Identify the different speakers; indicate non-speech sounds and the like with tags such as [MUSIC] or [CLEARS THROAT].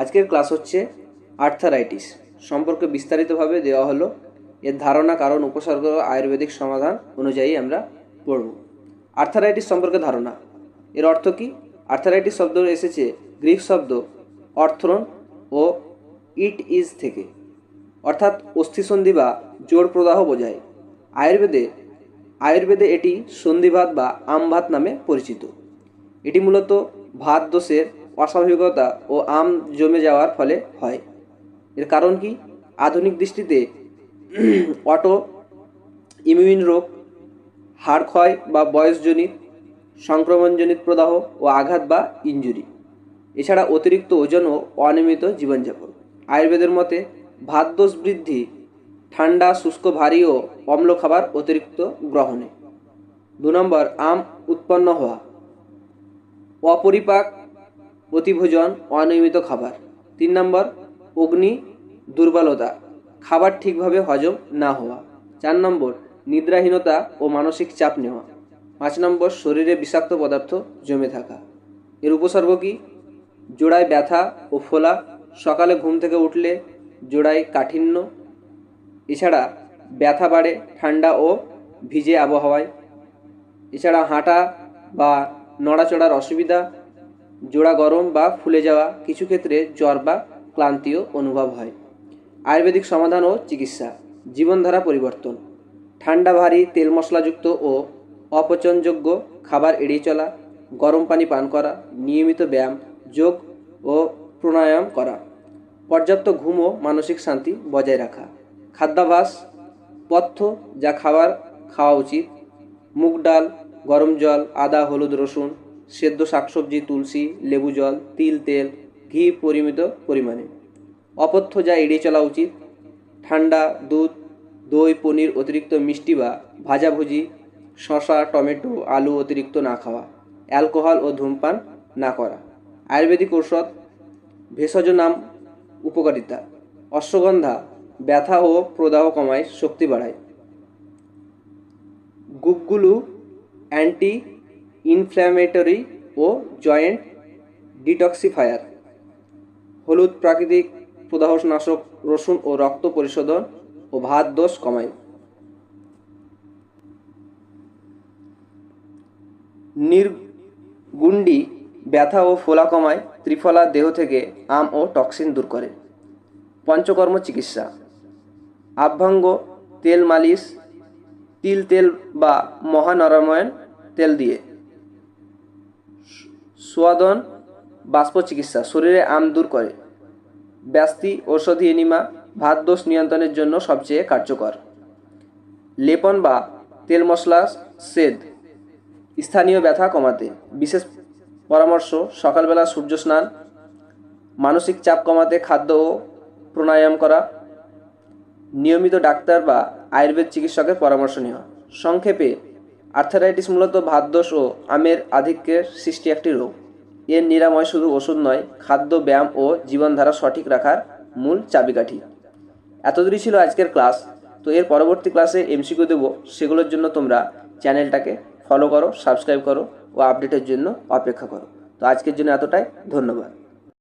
Speaker 1: আজকের ক্লাস হচ্ছে আর্থারাইটিস। সম্পর্কে বিস্তারিতভাবে দেওয়া হলো। এর ধারণা, কারণ, উপসর্গ, আয়ুর্বেদিক সমাধান অনুযায়ী আমরা পড়ব। আর্থারাইটিস সম্পর্কে ধারণা। এর অর্থ কী? আর্থারাইটিস শব্দ এসেছে গ্রিক শব্দ অর্থরন ও ইট ইজ থেকে। অর্থাৎ অস্থিসন্ধি বা জোড় প্রদাহ বোঝায়। আয়ুর্বেদে আয়ুর্বেদে এটি সন্ধিভাত বা আমভাত নামে পরিচিত। এটি মূলত ভাত দোষের অস্বাভাবিকতা ও আম জমে যাওয়ার ফলে হয়। এর কারণ কি? আধুনিক দৃষ্টিতে [CLEARS THROAT] অটো, ইমিউন রোগ, হাড় ক্ষয় বা বয়সজনিত সংক্রমণজনিত প্রদাহ ও আঘাত বা ইনজুরি। এছাড়া অতিরিক্ত ওজন ও অনিয়মিত জীবনযাপন। আয়ুর্বেদের মতে, ভাত দোষ বৃদ্ধি, ঠান্ডা, শুষ্ক, ভারী ও অম্ল খাবার অতিরিক্ত গ্রহণে। দু নম্বর, আম উৎপন্ন হওয়া। অপরিপাক অতিভোজন অনিয়মিত খাবার। তিন নম্বর, অগ্নি দুর্বলতা, খাবার ঠিকভাবে হজম না হওয়া। চার নম্বর, নিদ্রাহীনতা ও মানসিক চাপ নেওয়া। পাঁচ নম্বর, শরীরে বিষাক্ত পদার্থ জমে থাকা। এর উপসর্গ কি? জোড়ায় ব্যথা ও ফোলা, সকালে ঘুম থেকে উঠলে জোড়ায় কাঠিন্য। এছাড়া ব্যথা বাড়ে ঠান্ডা ও ভিজে আবহাওয়ায়। এছাড়া হাঁটা বা নড়াচড়ার অসুবিধা জোড়া গরম বা ফুলে যাওয়া কিছু ক্ষেত্রে জ্বর বা ক্লান্তিও অনুভব হয়। আয়ুর্বেদিক সমাধান ও চিকিৎসা। জীবনধারা পরিবর্তন। ঠান্ডা, ভারী, তেল মশলাযুক্ত ও অপচনযোগ্য খাবার এড়িয়ে চলা, গরম পানি পান করা, নিয়মিত ব্যায়াম, যোগ ও প্রাণায়াম করা, পর্যাপ্ত ঘুম ও মানসিক শান্তি বজায় রাখা খাদ্যাভাস পথ্য যা খাবার খাওয়া উচিত, মুগ ডাল, গরম জল, আদা, হলুদ, রসুন সেদ্ধ শাকসবজি, তুলসী, লেবু জল, তিল, তেল, ঘি পরিমিত পরিমাণে। অপথ্য যা এড়িয়ে চলা উচিত। ঠান্ডা, দুধ, দই, পনির অতিরিক্ত মিষ্টি বা ভাজাভুজি শশা টমেটো, আলু অতিরিক্ত না খাওয়া, অ্যালকোহল ও ধূমপান না করা। আয়ুর্বেদিক ঔষধ, ভেষজ নাম উপকারিতা, অশ্বগন্ধা, ব্যথা ও প্রদাহ কমায়, শক্তি বাড়ায়। গুগগুলু অ্যান্টি ইনফ্ল্যামেটরি ও জয়েন্ট ডিটক্সিফায়ার, হলুদ প্রাকৃতিক প্রদাহনাশক রসুন ও রক্ত পরিশোধন ও ভাত দোষ কমায়। নির্গুন্ডি ব্যথা ও ফোলা কমায়, ত্রিফলা দেহ থেকে আম ও টক্সিন দূর করে। পঞ্চকর্ম চিকিৎসা, আভ্যঙ্গ, তেল মালিশ, তিল তেল বা মহানরময়ন তেল দিয়ে। সোয়াদন বাষ্প চিকিৎসা শরীরে আম দূর করে। ব্যস্তি, ঔষধি এনিমা, ভাত দোষ নিয়ন্ত্রণের জন্য সবচেয়ে কার্যকর। লেপন বা তেল মশলা সেদ স্থানীয় ব্যথা কমাতে। বিশেষ পরামর্শ, সকালবেলা সূর্য স্নান, মানসিক চাপ কমাতে খাদ্য ও প্রাণায়াম করা। নিয়মিত ডাক্তার বা আয়ুর্বেদ চিকিৎসকের পরামর্শ নেওয়া। সংক্ষেপে, আর্থারাইটিস মূলত ভাতদোষ ও আমের আধিক্যের সৃষ্টি একটি রোগ। এর নিরাময় শুধু ওষুধ নয়, খাদ্য, ব্যায়াম ও জীবনধারা সঠিক রাখার মূল চাবিকাঠি। এতদূরই ছিল আজকের ক্লাস। তো এর পরবর্তী ক্লাসে এমসিকিউ দেবো, সেগুলোর জন্য তোমরা চ্যানেলটাকে ফলো করো সাবস্ক্রাইব করো ও আপডেটের জন্য অপেক্ষা করো। তো আজকের জন্য এতটাই, ধন্যবাদ।